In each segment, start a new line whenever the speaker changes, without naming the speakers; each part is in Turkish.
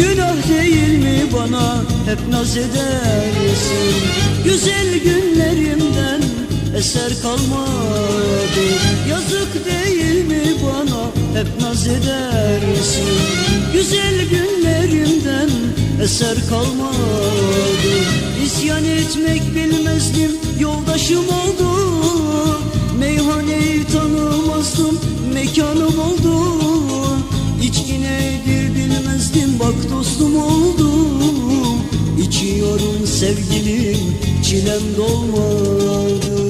Günah değil mi bana? Hep naz edersin. Güzel günlerimden eser kalmadı. Yazık değil mi bana? Hep naz edersin. Güzel günlerimden eser kalmadı. İsyan etmek bilmezdim yoldaşım oldu. Meyhaneyi tanımazdım mekanım oldu Nedir bilmezdim bak dostum oldum. İçiyorum sevgilim çilem dolmadı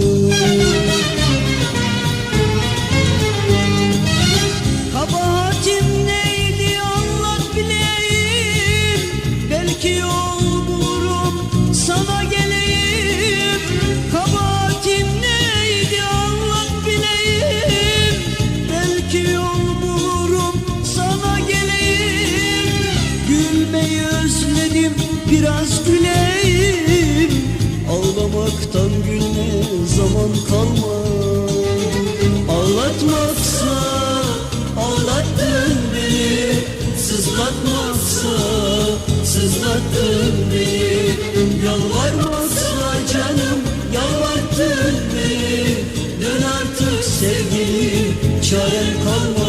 sevgilim çaren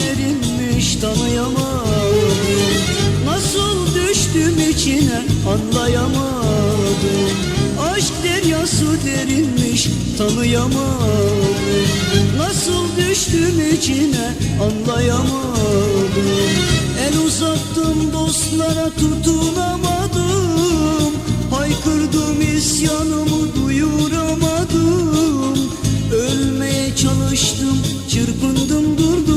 derinmiş tanıyamadım. Nasıl düştüm içine anlayamadım. Aşk deryası derinmiş tanıyamadım. Nasıl düştüm içine anlayamadım. El uzattım dostlara tutunamadım. Haykırdım isyanımı duyuramadım. Ölmeye çalıştım, çırpındım durdum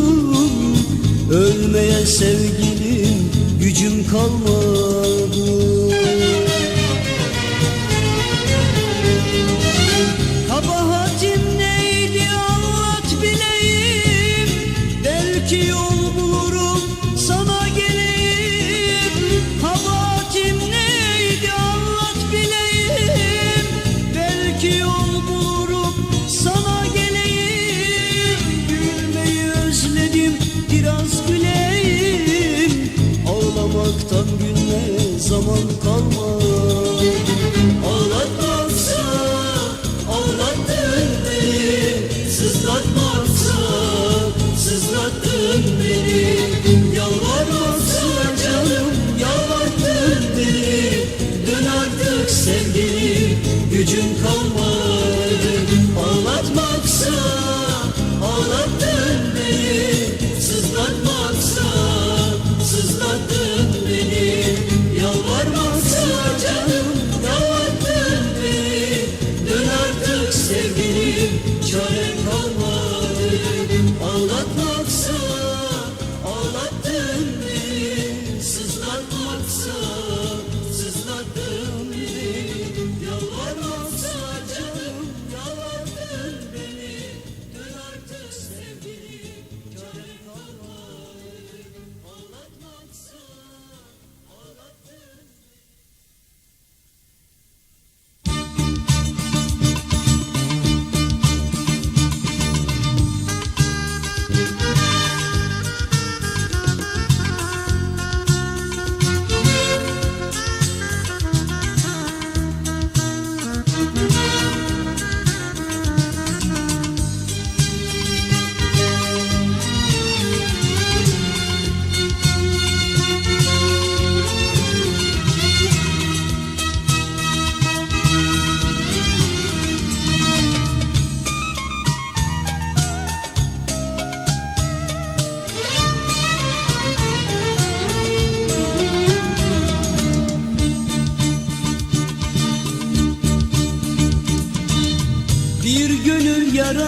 Ölmeye sevgilim, gücüm kalmadı zaman kalmadı do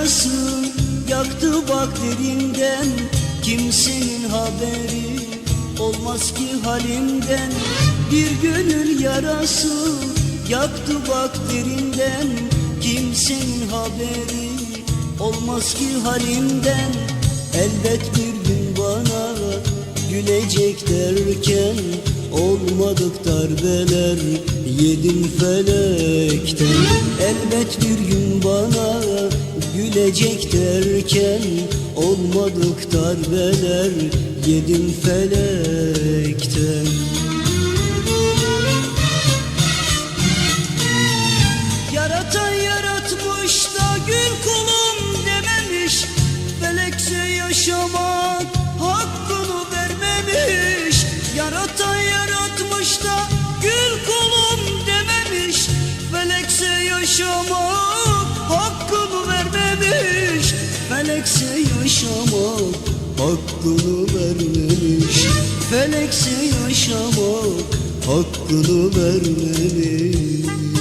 yarası Yaktı bak derinden Kimsenin haberi Olmaz ki halimden Bir gönül yarası Yaktı bak derinden Kimsenin haberi Olmaz ki halimden Elbet bir gün bana Gülecek derken Olmadık darbeler Yedim felekten. Elbet bir gün bana Gülecek derken Olmadık darbeler Yedim felekten hakkını vermemiş. Felekse yaşamak hakkını vermemiş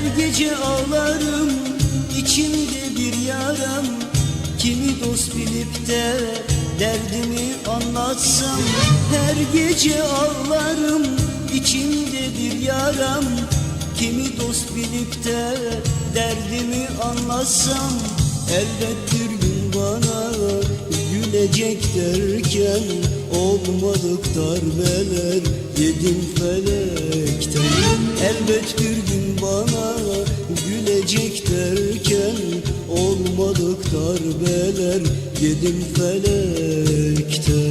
Her gece ağlarım içimde bir yaram. Kimi dost bilip de derdimi anlatsam Her gece ağlarım içimde bir yaram. Kimi dost bilip de derdimi anlatsam Elbet bir gün bana gülecek derken Olmadık darbeler yedim felekten Elbet bir gün bana gülecek derken Olmadık darbeler. Yedim felekten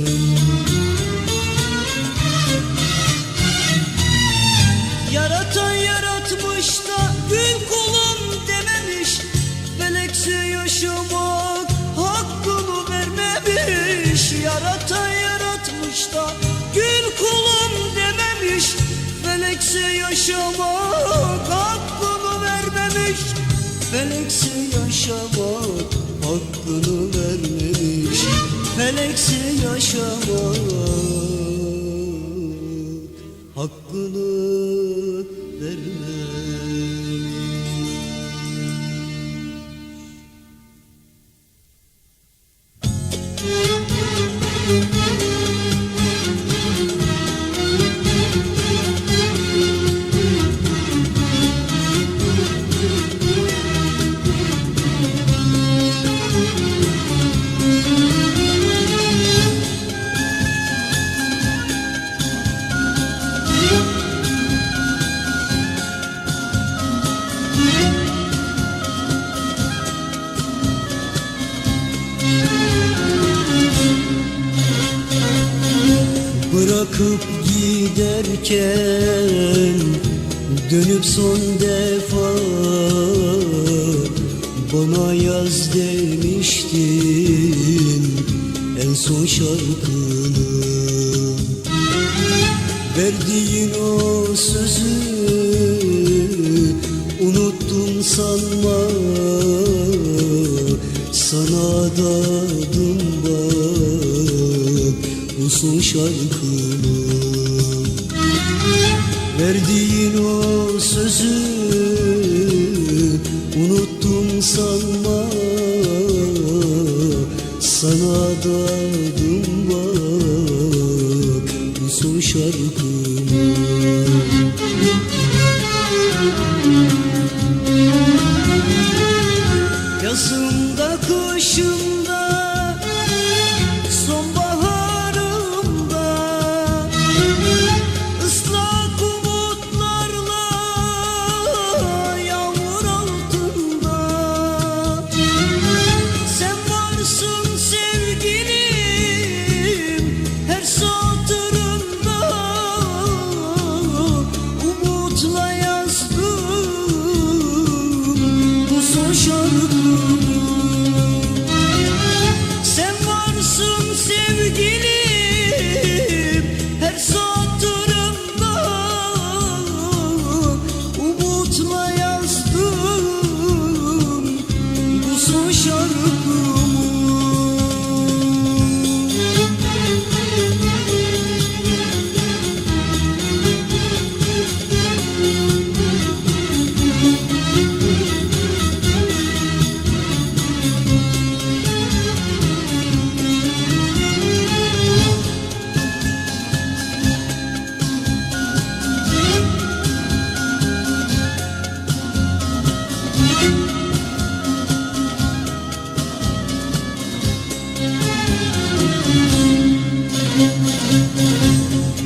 Felekse yaşamak hakkını vermemiş Bırakıp yaz demiştin En son şarkını. Verdiğin o sözü Unuttum sanma. Sana adadım bak Bu son şarkını. Verdiğin o sözü Unuttum sanma Sana adadım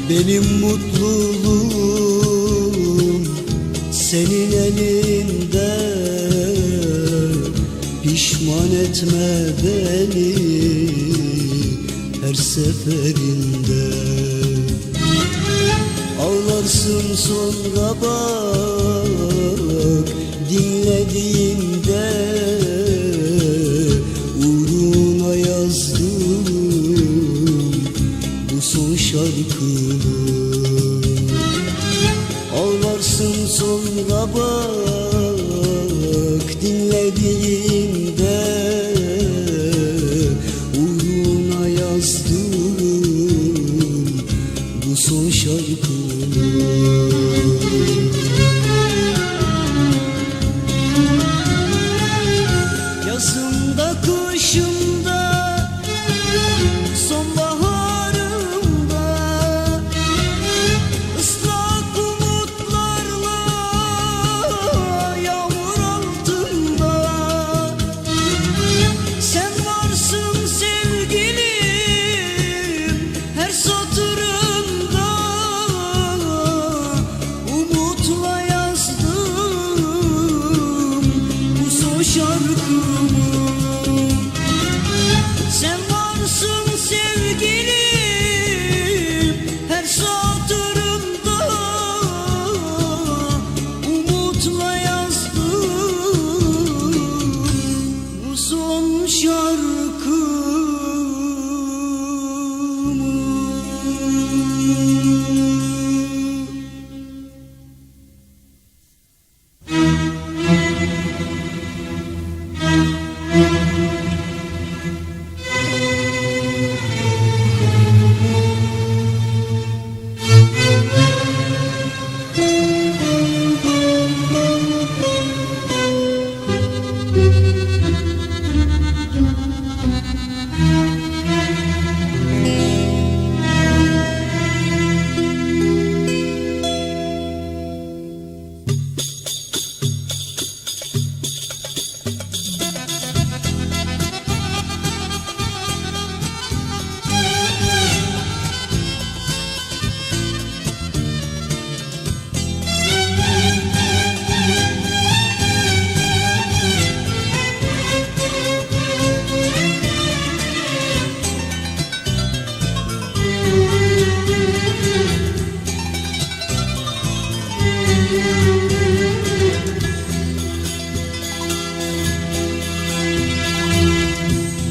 Benim mutluluğum senin elinde. Pişman etme beni her seferinde. Ağlarsın sonra bak dinlediğimde bak dinlediğimde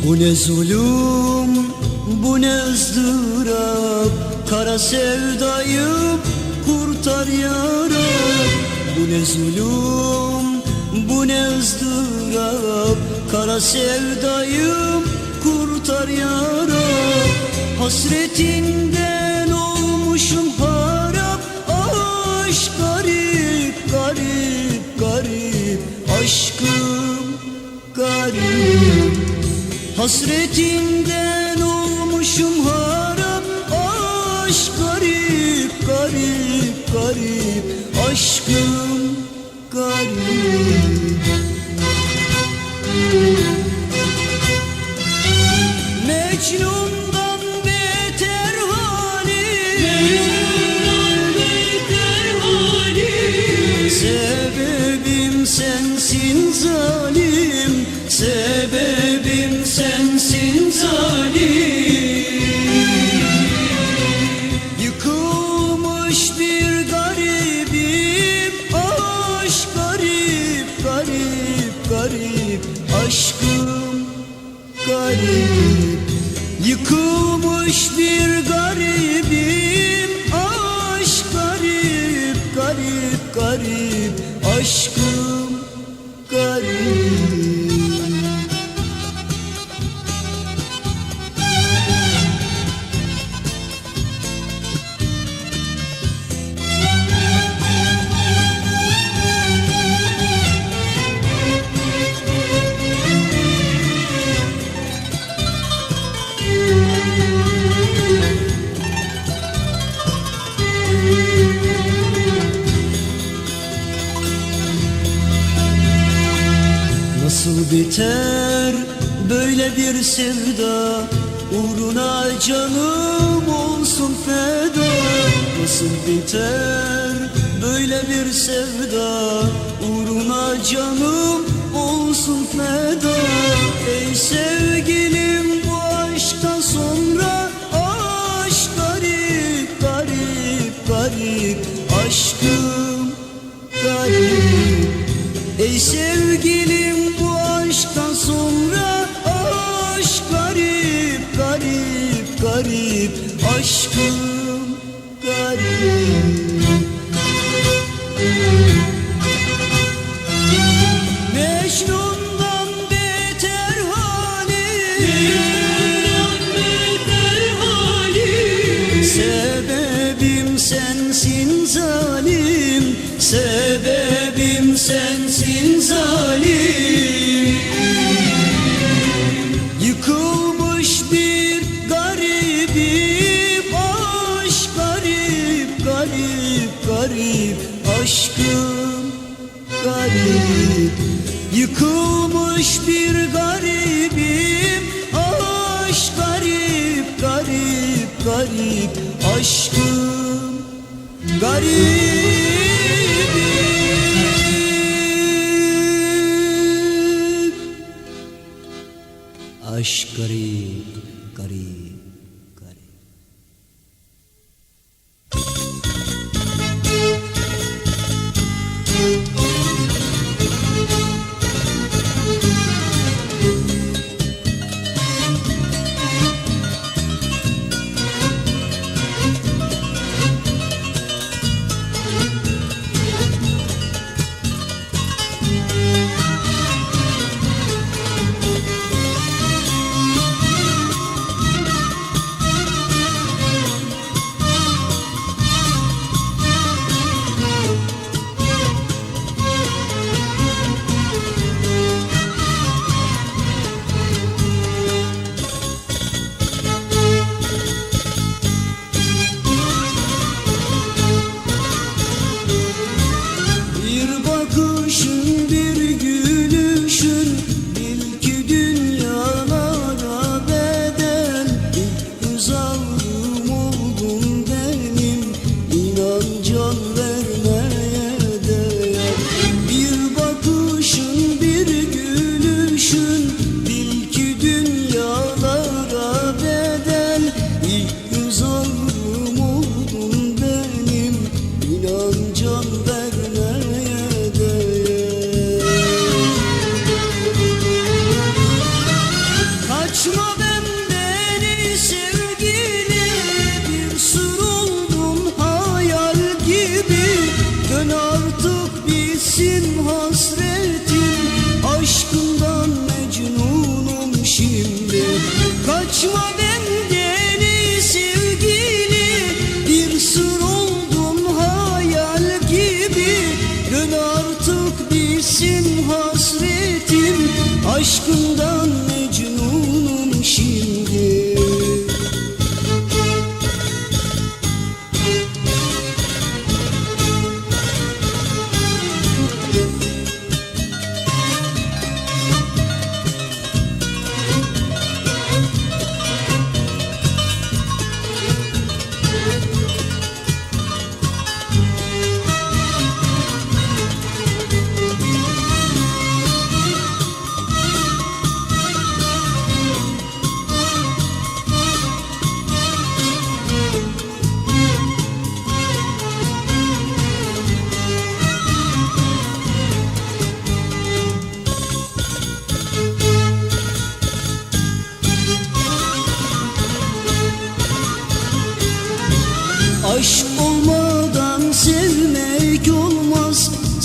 Bu ne zulüm, bu ne ızdırap Kara sevdayım kurtar yarab Bu ne zulüm, bu ne ızdırap Kara sevdayım kurtar yarab Hasretinden olmuşum Aşkım garip Hasretinden olmuşum harap. Aşk garip garip garip. Aşkım Biter böyle bir sevda Uğruna canım olsun feda. Nasıl biter? Böyle bir sevda Uğruna canım olsun feda. Ey sevgilim bu aşktan sonra Aşk garip garip garip. Aşkım garip. Ey sevgilim sonra Aşk garip garip garip Aşkım garip. Mecnun'dan beter halim Sebebim sensin zalim. Sebebim sensin zalim Yıkılmış bir garibim Aşk garip garip garip Aşkım. Garip Aşk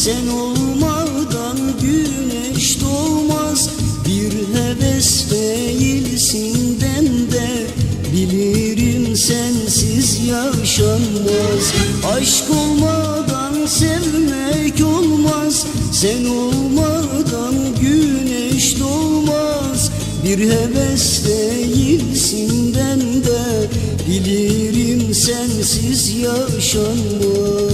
Sen olmadan güneş doğmaz. Bir heves değilsin bende. Bilirim sensiz yaşanmaz. Aşk olmadan sevmek olmaz. Sen olmadan güneş doğmaz. Bir heves değilsin bende. Bilirim sensiz yaşanmaz